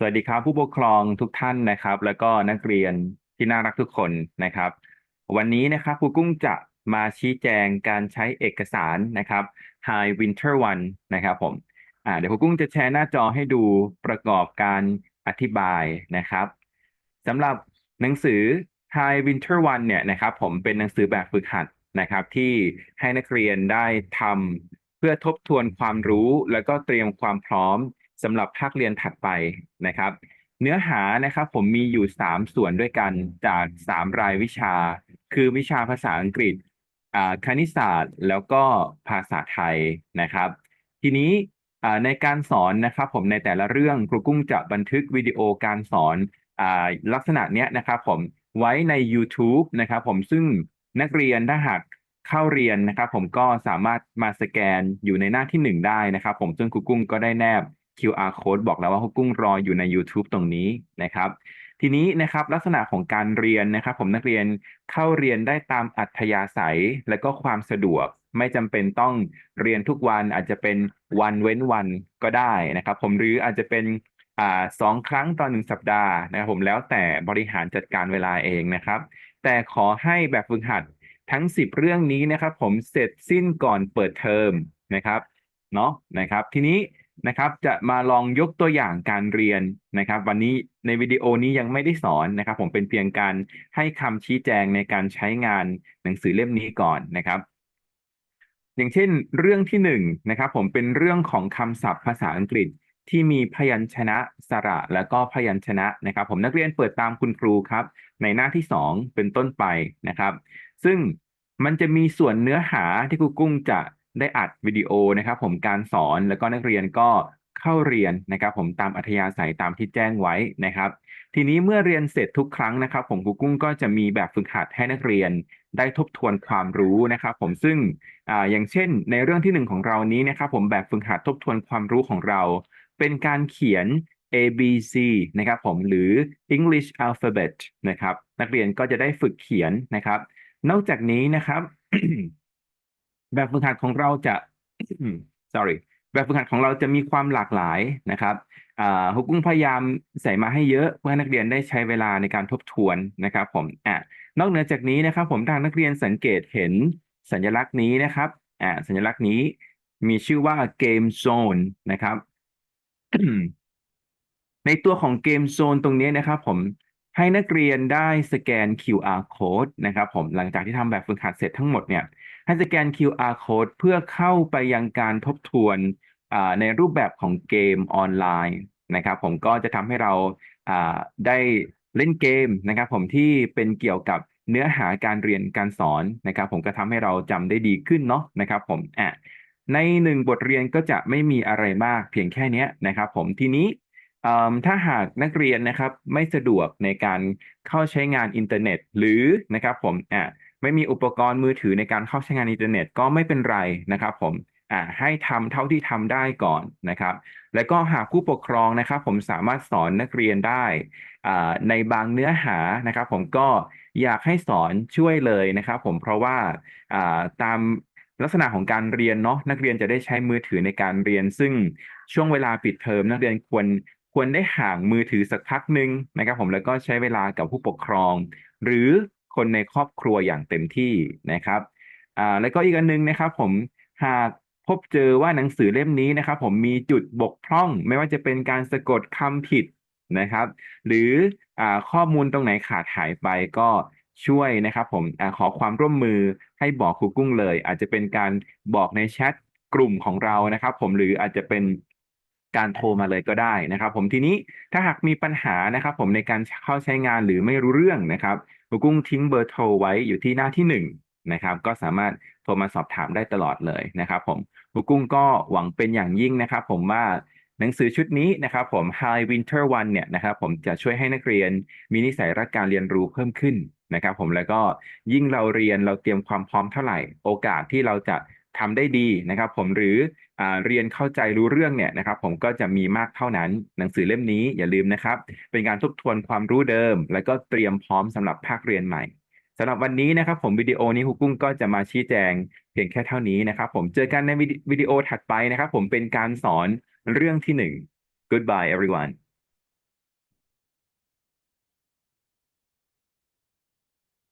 สวัสดีครับผู้ปกครองทุกท่านนะครับ แล้วก็นักเรียนที่น่ารักทุกคนนะครับ วันนี้นะครับครูกุ้งจะมาชี้แจงการใช้เอกสารนะครับ High Winter One นะครับผมอ่าเดี๋ยวครูกุ้งจะแชร์หน้าจอให้ดูประกอบการอธิบายนะครับสำหรับหนังสือ High Winter One เนี่ยนะครับ ผมเป็นหนังสือแบบฝึกหัดนะครับ ที่ให้นักเรียนได้ทำเพื่อทบทวนความรู้ แล้วก็เตรียมความพร้อม สำหรับภาคเรียนถัดไปนะครับ เนื้อหานะครับผมมีอยู่ 3 ส่วนด้วยกันจาก 3 รายวิชา คือวิชาภาษาอังกฤษคณิตศาสตร์ แล้วก็ภาษาไทยนะครับ ทีนี้ในการสอนนะครับผมในแต่ละเรื่องครูกุ้งจะบันทึกวิดีโอการสอนอลักษณะเนี้ยนะครับผมไว้ใน YouTube นะครับผมซึ่งนักเรียนถ้าหากเข้าเรียนนะครับผมก็สามารถมาสแกนอยู่ในหน้าที่หนึ่งได้นะครับ ผมซึ่งครูกุ้งก็ได้แนบ QR code บอกแล้วว่ากุ้งรออยู่ใน YouTube ตรงนี้นะครับ ทีนี้นะครับลักษณะของการเรียนนะครับ ผมนักเรียนเข้าเรียนได้ตามอัธยาศัยและก็ความสะดวก ไม่จำเป็นต้องเรียนทุกวันอาจจะเป็นวันเว้นวันก็ได้นะครับ ผมหรืออาจจะเป็นอ่าสองครั้งต่อหนึ่งสัปดาห์นะครับผมแล้วแต่บริหารจัดการเวลาเองนะครับ แต่ขอให้แบบฝึกหัดทั้ง 10 เรื่องนี้นะครับ ผมเสร็จสิ้นก่อนเปิดเทอมนะครับเนาะนะครับ ทีนี้ นะครับจะมาลองยกตัวอย่างการเรียนนะครับ วันนี้ในวิดีโอนี้ยังไม่ได้สอนนะครับ ผมเป็นเพียงการให้คำชี้แจงในการใช้งานหนังสือเล่มนี้ก่อนนะครับ อย่างเช่น เรื่องที่หนึ่งนะครับ ผมเป็นเรื่องของคำศัพท์ภาษาอังกฤษที่มีพยัญชนะสระแล้วก็พยัญชนะนะครับ ผมนักเรียนเปิดตามคุณครูครับ ในหน้าที่สองเป็นต้นไปนะครับ ซึ่งมันจะมีส่วนเนื้อหาที่ครูกุ้งจะ ได้อัดวิดีโอนะครับ ผมการสอนแล้วก็นักเรียนก็เข้าเรียนนะครับ ผมตามอัธยาศัยตามที่แจ้งไว้นะครับ ทีนี้เมื่อเรียนเสร็จทุกครั้งนะครับ ผมครูกุ้งก็จะมีแบบฝึกหัดให้นักเรียนได้ทบทวนความรู้นะครับ ผมซึ่งอ่าอย่างเช่น ในเรื่องที่หนึ่งของเรานี้นะครับ ผมแบบฝึกหัดทบทวนความรู้ของเรา เป็นการเขียน A B C นะครับผมหรือ English alphabet นะครับ นักเรียนก็จะได้ฝึกเขียนนะครับ นอกจากนี้นะครับ แบบฝึกหัดของเราจะ sorry แบบฝึกหัดของเราจะมีความหลากหลายนะครับอ่าฮุกกุ้งพยายามใส่มาให้เยอะเพื่อให้นักเรียนได้ใช้เวลาในการทบทวนนะครับ ผมอ่านอกเหนือจากนี้นะครับ ผมทางนักเรียนสังเกตเห็นสัญลักษณ์นี้นะครับอ่าสัญลักษณ์นี้มีชื่อว่า Game Zone นะครับในตัวของเกมโซนตรงนี้นะครับ ผม ให้นักเรียนได้สแกน QR code นะครับผมหลังจากที่ทำแบบฝึกหัดเสร็จทั้งหมดเนี่ยให้สแกน QR code เพื่อเข้าไปยังการทบทวนในรูปแบบของเกมออนไลน์นะครับผมก็จะทำให้เราได้เล่นเกมนะครับผมที่เป็นเกี่ยวกับเนื้อหาการเรียนการสอนนะครับผมก็ทำให้เราจำได้ดีขึ้นเนาะนะครับผมอะในหนึ่งบทเรียนก็จะไม่มีอะไรมากเพียงแค่นี้นะครับผมทีนี้ ถ้าหากนักเรียนนะครับไม่สะดวกในการเข้าใช้งานอินเทอร์เน็ต หรือนะครับผมอ่าไม่มีอุปกรณ์มือถือในการเข้าใช้งานอินเทอร์เน็ตก็ไม่เป็นไรนะครับผมอ่าให้ทำเท่าที่ทำได้ก่อนนะครับ แล้วก็หากผู้ปกครองนะครับ ผมสามารถสอนนักเรียนได้อ่าในบางเนื้อหานะครับ ผมก็อยากให้สอนช่วยเลยนะครับ ผมเพราะว่าอ่าตามลักษณะของการเรียนเนาะนักเรียนจะได้ใช้มือถือในการเรียน ซึ่งช่วงเวลาปิดเทอมนักเรียนควร ควรได้ห่างมือถือสักพักหนึ่งนะครับ ผมแล้วก็ใช้เวลากับผู้ปกครอง หรือคนในครอบครัวอย่างเต็มที่นะครับอ่าแล้วก็อีกอันนึงนะครับ ผมหากพบเจอว่าหนังสือเล่มนี้นะครับ ผมมีจุดบกพร่อง ไม่ว่าจะเป็นการสะกดคำผิดนะครับ หรืออข้อมูลตรงไหนขาดหายไปก็ช่วยนะครับ ผมอขอความร่วมมือให้บอกครูกุ้งเลย อาจจะเป็นการบอกในแชทกลุ่มของเรานะครับ ผมหรืออาจจะเป็น การโทรมาเลยก็ได้นะครับ ผมทีนี้ถ้าหากมีปัญหานะครับ ผมในการเข้าใช้งานหรือไม่รู้เรื่องนะครับครูกุ้งทิ้งเบอร์โทรไว้อยู่ที่หน้าที่หนึ่งนะครับ ก็สามารถโทรมาสอบถามได้ตลอดเลยนะครับ ผมครูกุ้งก็หวังเป็นอย่างยิ่งนะครับ ผมว่าหนังสือชุดนี้นะครับ ผม High Winter One เนี่ยนะครับ ผมจะช่วยให้นักเรียนมีนิสัยรักการเรียนรู้เพิ่มขึ้นนะครับ ผมแล้วก็ยิ่งเราเรียนเราเตรียมความพร้อมเท่าไหร่ โอกาสที่เราจะ ทำได้ดีนะครับผมหรืออเรียนเข้าใจรู้เรื่องเนี่ยนะครับผมก็จะมีมากเท่านั้น หนังสือเล่มนี้อย่าลืมนะครับ เป็นการทบทวนความรู้เดิม แล้วก็เตรียมพร้อมสำหรับภาคเรียนใหม่สำหรับวันนี้นะครับผมวิดีโอนี้ครูกุ้งก็จะมาชี้แจงเพียงแค่เท่านี้นะครับผมเจอกันในวิดีวิดีโอถัดไปนะครับผมเป็นการสอนเรื่องที่หนึ่ง goodbye everyone